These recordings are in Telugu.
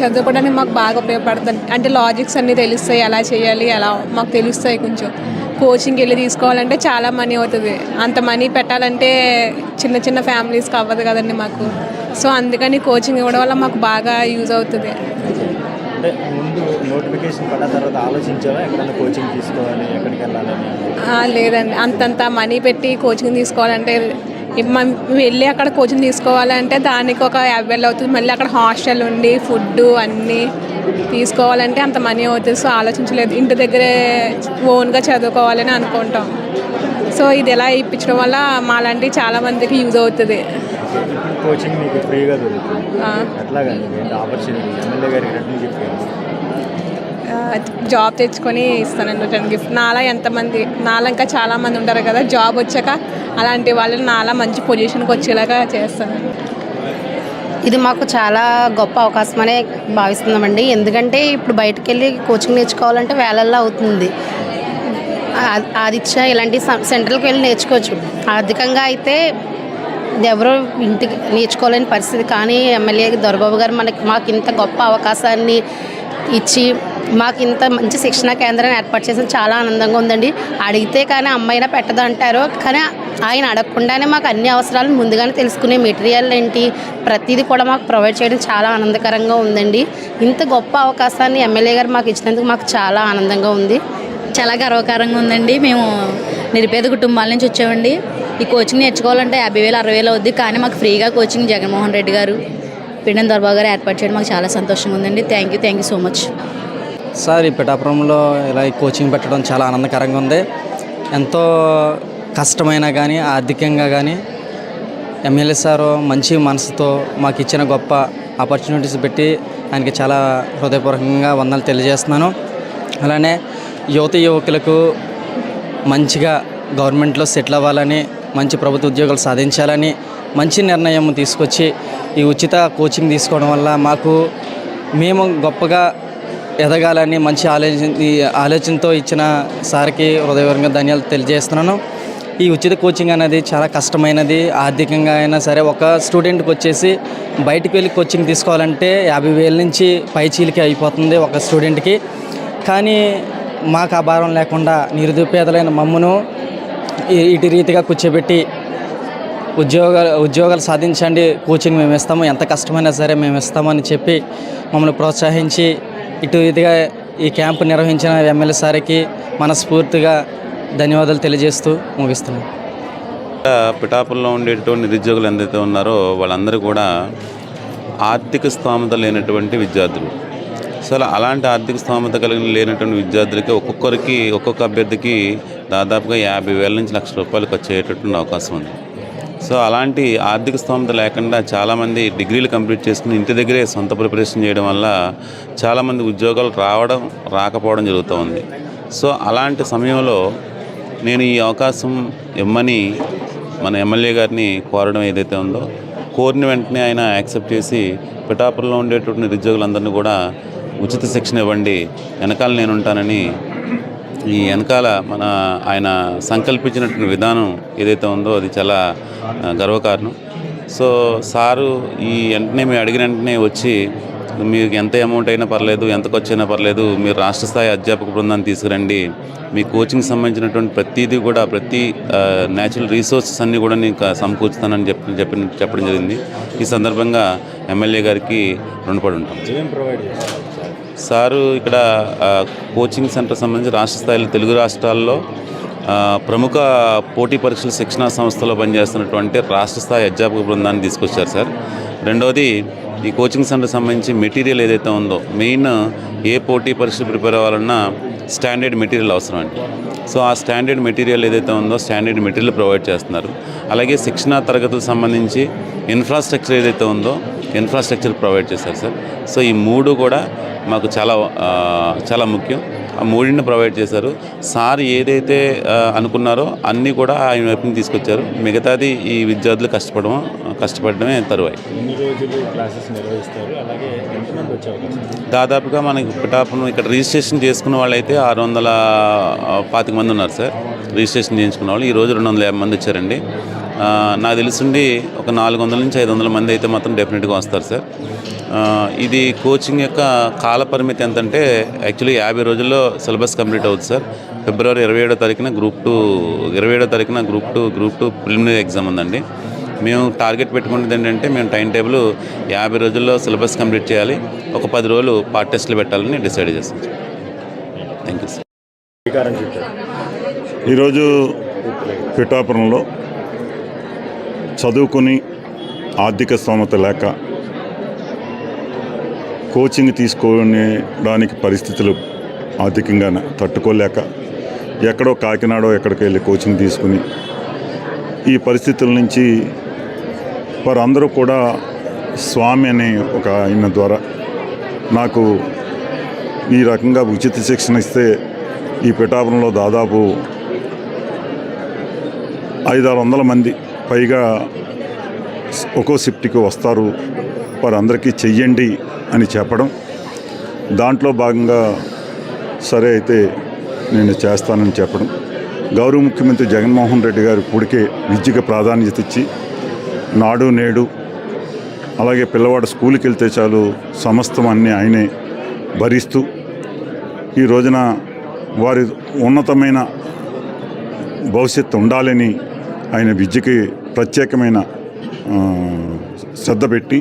చదువుకోవడానికి మాకు బాగా ఉపయోగపడుతుంది. అంటే లాజిక్స్ అన్నీ తెలుస్తాయి ఎలా చేయాలి ఎలా మాకు తెలుస్తాయి కొంచెం. కోచింగ్కి వెళ్ళి తీసుకోవాలంటే చాలా మనీ అవుతుంది. అంత మనీ పెట్టాలంటే చిన్న చిన్న ఫ్యామిలీస్కి అవ్వదు కదండి మాకు. సో అందుకని కోచింగ్ ఇవ్వడం వల్ల మాకు బాగా యూజ్ అవుతుంది. అంటే ముందు నోటిఫికేషన్ పడ్డ తర్వాత ఆలోచించావా? ఎక్కడైనా కోచింగ్ తీసుకోవాలి ఎక్కడికి వెళ్ళాలని? ఆ, లేదండి. అంతంత మనీ పెట్టి కోచింగ్ తీసుకోవాలంటే వెళ్ళి అక్కడ కోచింగ్ తీసుకోవాలంటే దానికి ఒక యాభై వేలు అవుతుంది. మళ్ళీ అక్కడ హాస్టల్ ఉండి ఫుడ్ అన్నీ తీసుకోవాలంటే అంత మనీ అవుతుంది. సో ఆలోచించలేదు. ఇంటి దగ్గరే ఓన్గా చదువుకోవాలని అనుకుంటాం. సో ఇది ఎలా ఇప్పించడం వల్ల మాలాంటి చాలా మందికి యూజ్ అవుతుంది. కోచింగ్ మీకు ఫ్రీగా దొరుకుతుంది. ఏంటి ఆపర్చునిటీ ఎమ్మెల్యే గారికి రిటర్న్ గిఫ్ట్ ఏంటి? ఆ, జాబ్ తెచ్చుకొని ఇస్తానండి రిటర్న్ గిఫ్ట్ నాలా ఎంతమంది నాలా ఇంకా చాలామంది ఉంటారు కదా జాబ్ వచ్చాక అలాంటి వాళ్ళని నాలా మంచి పొజిషన్కి వచ్చేలాగా చేస్తాను. ఇది మాకు చాలా గొప్ప అవకాశం అనే భావిస్తున్నామండి. ఎందుకంటే ఇప్పుడు బయటకు వెళ్ళి కోచింగ్ నేర్చుకోవాలంటే వేలల్లో అవుతుంది. ఆదిత్య ఇలాంటి సెంటర్కి వెళ్ళి నేర్చుకోవచ్చు. ఆర్థికంగా అయితే ఎవరో ఇంటికి నేర్చుకోలేని పరిస్థితి. కానీ ఎమ్మెల్యే దొరబాబు గారు మనకి మాకు ఇంత గొప్ప అవకాశాన్ని ఇచ్చి మాకు ఇంత మంచి శిక్షణ కేంద్రాన్ని ఏర్పాటు చేసిన చాలా ఆనందంగా ఉందండి. అడిగితే కానీ అమ్మాయినా పెట్టదు అంటారు కానీ ఆయన అడగకుండానే మాకు అన్ని అవసరాలు ముందుగానే తెలుసుకునే మెటీరియల్ ఏంటి ప్రతిదీ కూడా మాకు ప్రొవైడ్ చేయడం చాలా ఆనందకరంగా ఉందండి. ఇంత గొప్ప అవకాశాన్ని ఎమ్మెల్యే గారు మాకు ఇచ్చినందుకు మాకు చాలా ఆనందంగా ఉంది. చాలా గర్వకారంగా ఉందండి. మేము నిరుపేద కుటుంబాల నుంచి వచ్చామండి. ఈ కోచింగ్ నేర్చుకోవాలంటే యాభై వేలు అరవై వేలు అవుద్ది కానీ మాకు ఫ్రీగా కోచింగ్ జగన్మోహన్ రెడ్డి గారు పిండం దర్బాబు గారు ఏర్పాటు చేయడం మాకు చాలా సంతోషంగా ఉందండి. Thank you thank you so much sir ఈ పిఠాపురంలో ఇలా ఈ కోచింగ్ పెట్టడం చాలా ఆనందకరంగా ఉంది. ఎంతో కష్టమైనా కానీ ఆర్థికంగా కానీ ఎమ్మెల్యే సారు మంచి మనసుతో మాకు ఇచ్చిన గొప్ప ఆపర్చునిటీస్ పెట్టి ఆయనకి చాలా హృదయపూర్వకంగా వందలు తెలియజేస్తున్నాను. అలానే యువత యువకులకు మంచిగా గవర్నమెంట్లో సెటిల్ అవ్వాలని మంచి ప్రభుత్వ ఉద్యోగాలు సాధించాలని మంచి నిర్ణయం తీసుకొచ్చి ఈ ఉచిత కోచింగ్ తీసుకోవడం వల్ల మాకు మేము గొప్పగా ఎదగాలని మంచి ఆలోచన ఈ ఆలోచనతో ఇచ్చిన సార్కి హృదయపూర్వకంగా ధన్యాలు తెలియజేస్తున్నాను. ఈ ఉచిత కోచింగ్ అనేది చాలా కష్టమైనది. ఆర్థికంగా అయినా సరే ఒక స్టూడెంట్కి వచ్చేసి బయటికి వెళ్ళి కోచింగ్ తీసుకోవాలంటే యాభై వేల నుంచి పైచీలకి అయిపోతుంది ఒక స్టూడెంట్కి. కానీ మాకు ఆ భారం లేకుండా నిరుపేదలైన మమ్మను ఇటు రీతిగా కూర్చోబెట్టి ఉద్యోగాలు ఉద్యోగాలు సాధించండి. కోచింగ్ మేము ఇస్తాము ఎంత కష్టమైనా సరే మేము ఇస్తామని చెప్పి మమ్మల్ని ప్రోత్సహించి ఇటు ఇదిగా ఈ క్యాంపు నిర్వహించిన ఎమ్మెల్యే సార్కి మనస్ఫూర్తిగా ధన్యవాదాలు తెలియజేస్తూ ముగిస్తున్నాం పిఠాపుల్లో ఉండేటువంటి నిరుద్యోగులు ఎందైతే ఉన్నారో వాళ్ళందరూ కూడా ఆర్థిక స్థోమత లేనటువంటి విద్యార్థులు. సో అలాంటి ఆర్థిక స్థోమత కలిగిన లేనటువంటి విద్యార్థులకి ఒక్కొక్కరికి ఒక్కొక్క అభ్యర్థికి దాదాపుగా యాభై వేల నుంచి లక్ష రూపాయలు ఖర్చు అయ్యేటటువంటి అవకాశం ఉంది. సో అలాంటి ఆర్థిక స్తోమత లేకుండా చాలామంది డిగ్రీలు కంప్లీట్ చేసుకుని ఇంటి దగ్గరే సొంత ప్రిపరేషన్ చేయడం వల్ల చాలామంది ఉద్యోగాలు రావడం రాకపోవడం జరుగుతుంది సో అలాంటి సమయంలో నేను ఈ అవకాశం ఇమ్మని మన ఎమ్మెల్యే గారిని కోరడం ఏదైతే ఉందో కోరిన వెంటనే ఆయన యాక్సెప్ట్ చేసి పిఠాపురంలో ఉండేటువంటి నిరుద్యోగులందరినీ కూడా ఉచిత శిక్షణ ఇవ్వండి వెనకాల నేను ఉంటానని ఈ వెనకాల మన ఆయన సంకల్పించినటువంటి విధానం ఏదైతే ఉందో అది చాలా గర్వకారణం. సో సారు ఈ వెంటనే మేము అడిగిన వెంటనే వచ్చి మీకు ఎంత అమౌంట్ అయినా పర్లేదు ఎంత ఖర్చు అయినా పర్లేదు మీరు రాష్ట్ర స్థాయి అధ్యాపక బృందాన్ని తీసుకురండి. మీ కోచింగ్ సంబంధించినటువంటి ప్రతిదీ కూడా ప్రతి న్యాచురల్ రీసోర్సెస్ అన్నీ కూడా నేను సమకూర్చుతానని చెప్పి చెప్పి చెప్పడం జరిగింది. ఈ సందర్భంగా ఎమ్మెల్యే గారికి రుణపడి ఉంటాం. ప్రొవైడ్ సారు ఇక్కడ కోచింగ్ సెంటర్ సంబంధించి రాష్ట్ర స్థాయిలో తెలుగు రాష్ట్రాల్లో ప్రముఖ పోటీ పరీక్షల శిక్షణా సంస్థలో పనిచేస్తున్నటువంటి రాష్ట్ర స్థాయి అధ్యాపక బృందాన్ని తీసుకొచ్చారు సార్. రెండవది ఈ కోచింగ్ సెంటర్ సంబంధించి మెటీరియల్ ఏదైతే ఉందో మెయిన్ ఏ పోటీ పరీక్షలు ప్రిపేర్ అవ్వాలన్నా స్టాండర్డ్ మెటీరియల్ అవసరం అండి. సో ఆ స్టాండర్డ్ మెటీరియల్ ఏదైతే ఉందో స్టాండర్డ్ మెటీరియల్ ప్రొవైడ్ చేస్తున్నారు. అలాగే శిక్షణా తరగతులకు సంబంధించి ఇన్ఫ్రాస్ట్రక్చర్ ఏదైతే ఉందో ఇన్ఫ్రాస్ట్రక్చర్ ప్రొవైడ్ చేశారు సార్. సో ఈ మూడు కూడా మాకు చాలా చాలా ముఖ్యం. ఆ మూడింటిని ప్రొవైడ్ చేశారు. సార్ ఏదైతే అనుకున్నారో అన్నీ కూడా ఆయన వైపు తీసుకొచ్చారు. మిగతాది ఈ విద్యార్థులు కష్టపడడం కష్టపడడమే తరువాయి. ఎన్ని రోజులు క్లాసెస్ నిర్వహిస్తారు? అలాగే వచ్చే అవకాశం దాదాపుగా మనకి పిఠాపురం ఇక్కడ రిజిస్ట్రేషన్ చేసుకున్న వాళ్ళైతే ఆరు వందల పాతిక మంది ఉన్నారు సార్. రిజిస్ట్రేషన్ చేయించుకున్న వాళ్ళు. ఈరోజు రెండు వందల యాభై మంది వచ్చారండి. నాకు తెలిసిండి ఒక నాలుగు వందల నుంచి ఐదు వందల మంది అయితే మాత్రం డెఫినెట్గా వస్తారు సార్. ఇది కోచింగ్ యొక్క కాల పరిమితి ఎంతంటే యాక్చువల్లీ యాభై రోజుల్లో సిలబస్ కంప్లీట్ అవుతుంది సార్. ఫిబ్రవరి ఇరవై ఏడో తారీఖున గ్రూప్ టూ ఇరవై ఏడో తారీఖున group two group two preliminary exam ఉందండి. మేము టార్గెట్ పెట్టుకున్నది ఏంటంటే మేము టైం టేబుల్ యాభై రోజుల్లో సిలబస్ కంప్లీట్ చేయాలి. ఒక పది రోజులు పార్ట్ టెస్ట్లు పెట్టాలని డిసైడ్ చేస్తాం సార్ థ్యాంక్ యూ సార్ ఈరోజు పిఠాపురంలో చదువుకొని ఆర్థిక స్తోమత లేక కోచింగ్ తీసుకోవడానికి పరిస్థితులు ఆర్థికంగా తట్టుకోలేక ఎక్కడో కాకినాడో ఎక్కడికి వెళ్ళి కోచింగ్ తీసుకుని ఈ పరిస్థితుల నుంచి వారందరూ కూడా స్వామి అనే ఒక ఆయన ద్వారా నాకు ఈ రకంగా ఉచిత శిక్షణ ఇస్తే ఈ పిఠాపురంలో దాదాపు ఐదారు వందల మంది పైగా ఒక్కో షిఫ్ట్కి వస్తారు. వారందరికీ చెయ్యండి అని చెప్పడం. దాంట్లో భాగంగా సరే అయితే నేను చేస్తానని చెప్పడం. గౌరవ ముఖ్యమంత్రి జగన్మోహన్ రెడ్డి గారు ఇప్పటికే విద్యకు ప్రాధాన్యత ఇచ్చి నాడు నేడు అలాగే పిల్లవాడు స్కూల్కి వెళ్తే చాలు సమస్తం అన్నీ ఆయనే భరిస్తూ ఈ రోజున వారి ఉన్నతమైన భవిష్యత్తు ఉండాలని ఆయన విద్యకి ప్రత్యేకమైన శ్రద్ధ పెట్టి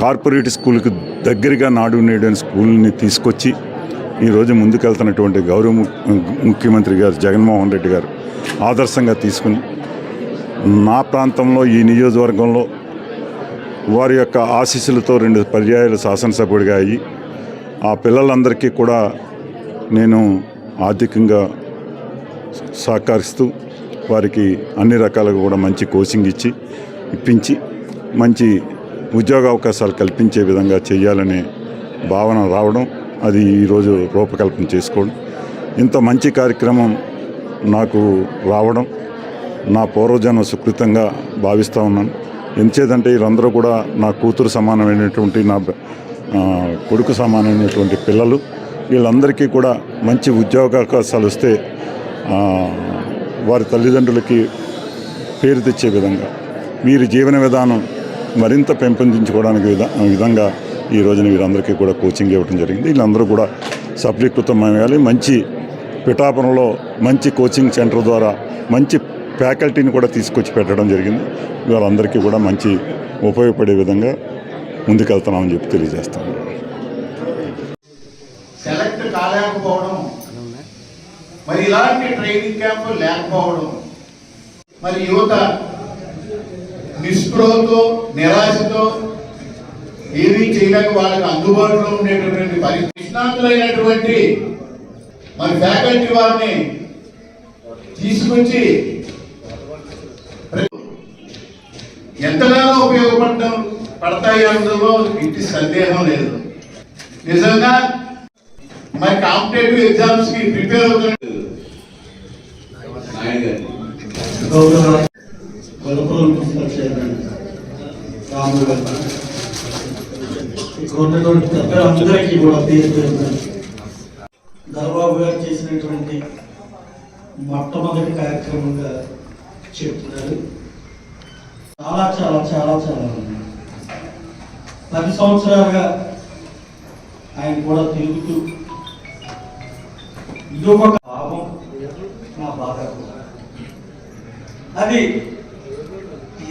కార్పొరేట్ స్కూల్కి దగ్గరగా నాడు నేడు అనే స్కూల్ని తీసుకొచ్చి ఈరోజు ముందుకెళ్తున్నటువంటి గౌరవ ముఖ్యమంత్రి గారు జగన్మోహన్ రెడ్డి గారు ఆదర్శంగా తీసుకుని నా ప్రాంతంలో ఈ నియోజకవర్గంలో వారి యొక్క ఆశీస్సులతో రెండు పర్యాయాలు శాసనసభ్యుడిగా అయ్యి ఆ పిల్లలందరికీ కూడా నేను ఆర్థికంగా సహకరిస్తూ వారికి అన్ని రకాలుగా కూడా మంచి కోచింగ్ ఇచ్చి ఇప్పించి మంచి ఉద్యోగ అవకాశాలు కల్పించే విధంగా చేయాలనే భావన రావడం అది ఈరోజు రూపకల్పన చేసుకోవడం ఇంత మంచి కార్యక్రమం నాకు రావడం నా పూర్వజన్మ సుకృతంగా భావిస్తూ ఉన్నాను. ఎంచేదంటే వీళ్ళందరూ కూడా నా కూతురు సమానమైనటువంటి నా కొడుకు సమానమైనటువంటి పిల్లలు. వీళ్ళందరికీ కూడా మంచి ఉద్యోగ అవకాశాలు వస్తే వారి తల్లిదండ్రులకి పేరు తెచ్చే విధంగా వీరి జీవన విధానం మరింత పెంపొందించుకోవడానికి విధ విధంగా ఈ రోజున వీరందరికీ కూడా కోచింగ్ ఇవ్వడం జరిగింది. వీళ్ళందరూ కూడా సఫలీకృతమయ్యాలి మంచి పిఠాపురంలో మంచి కోచింగ్ సెంటర్ ద్వారా మంచి ఫ్యాకల్టీని కూడా తీసుకొచ్చి పెట్టడం జరిగింది. వాళ్ళందరికీ కూడా మంచి ఉపయోగపడే విధంగా ముందుకెళ్తున్నామని చెప్పి తెలియజేస్తాను. సెలెక్ట్ కాలేకపోవడం. మరి ఇలాంటి ట్రైనింగ్ క్యాంప్ లేకపోవడం. మరి యువత నిస్పృహతో నిరాశతో ఏమీ చేయలేక వాళ్ళకి అందుబాటులో ఉండేటటువంటి పరిస్థితి. నిష్ణాతులైనటువంటి మరి ఫ్యాకల్టీ వారిని తీసుకొచ్చి ఎంతగానో ఉపయోగపడటం పడతాయి అందులో ఇంటి సందేహం లేదు. నిజంగా మరి కాంపిటేటివ్ ఎగ్జామ్స్కి ప్రిపేర్ ఉన్నటువంటి పెద్దలందరికీ కూడా పేరు గారు చేసినటువంటి మొట్టమొదటి కార్యక్రమంగా చెప్తున్నారు. చాలా చాలా చాలా చాలా ఉంది. పది సంవత్సరాలుగా ఆయన కూడా తిరుగుతూ ఇదొక భావం నా బాధ కూడా అది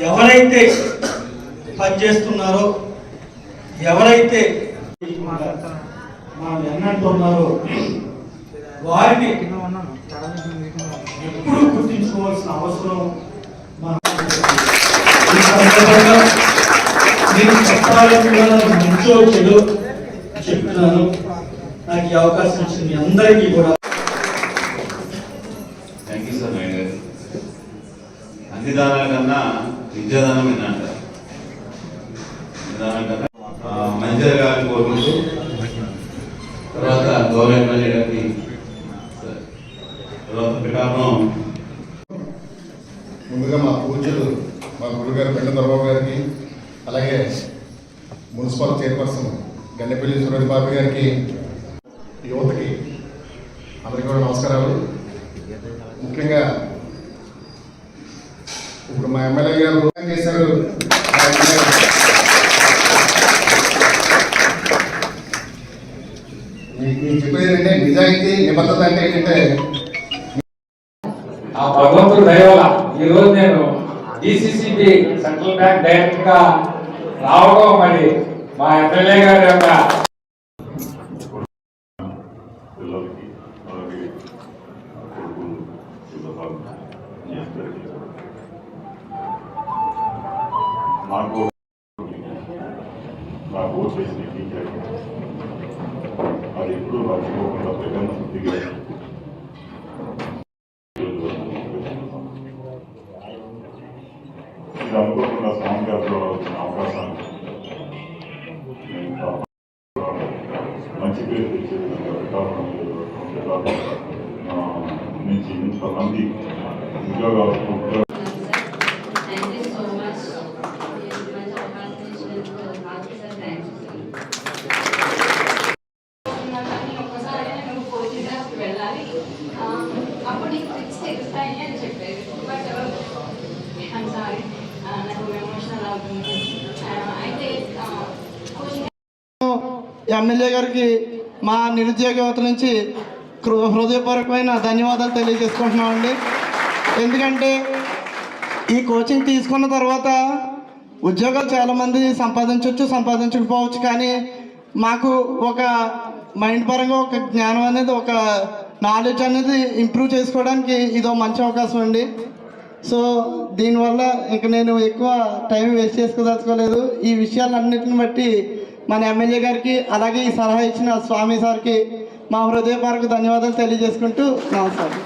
ఎవరైతే పనిచేస్తున్నారో ఎవరైతే మనం ఎన్నంటున్నారో వారిని ఎప్పుడు గుర్తించుకోవాల్సిన అవసరం సందర్భంగా నేను చెప్పాలనుకున్న మంచో చెడు చెప్తున్నాను. నాకు ఈ అవకాశం ఇచ్చిన మీ అందరికీ కూడా. థ్యాంక్ యూ సార్ నాయుడు గారు. అన్ని దానాల కన్నా విద్యాదానం ఏంటంటారు విద్యాదానం కన్నా ఆ, మంచి జరగాలని కోరుకుంటూ తర్వాత గౌరవ ఎమ్మెల్యే తర్వాత పిఠాపురం. ముందుగా మా పూజ్యులు మా గురుగారు పెండ దొరబాబు గారికి అలాగే మున్సిపల్ చైర్పర్సన్ గన్నెపల్లి సురేష్ బాబు గారికి యువతకి అందరికీ కూడా నమస్కారాలు. ముఖ్యంగా ఇప్పుడు మా ఎమ్మెల్యే గారు చేశారు. ఆ మీకు చెప్పేది ఏంటంటే నిజాయితీ నిబద్ధత అంటే ఏంటంటే ఆ భగవంతుడు దయవల ఈ రోజు నేను డిసిసిబి సెంట్రల్ బ్యాంక్ డైరెక్టర్గా రావడం మరి మా ఎమ్మెల్యే గారి యొక్క పిల్లలకి అలాగే కొడుకులు శుభాలు నాకు నాకు ఓటు వేసిన టీచర్ అది ఎప్పుడు మర్చిపోకుండా ప్రజలను అయితే కోచింగ్ ఎమ్మెల్యే గారికి మా నిరుద్యోగ యువత నుంచి హృదయపూర్వకమైన ధన్యవాదాలు తెలియజేసుకుంటున్నామండి. ఎందుకంటే ఈ కోచింగ్ తీసుకున్న తర్వాత ఉద్యోగాలు చాలామంది సంపాదించవచ్చు సంపాదించకపోవచ్చు కానీ మాకు ఒక మైండ్ పరంగా ఒక జ్ఞానం అనేది ఒక నాలెడ్జ్ అనేది ఇంప్రూవ్ చేసుకోవడానికి ఇదో మంచి అవకాశం అండి. సో దీనివల్ల ఇంక నేను ఎక్కువ టైం వేస్ట్ చేసుకోదలుచుకోలేదు. ఈ విషయాలన్నిటిని బట్టి మన ఎమ్మెల్యే గారికి అలాగే ఈ సలహా ఇచ్చిన స్వామి సార్కి మా హృదయపూర్వక ధన్యవాదాలు తెలియజేసుకుంటూ నమస్కారం.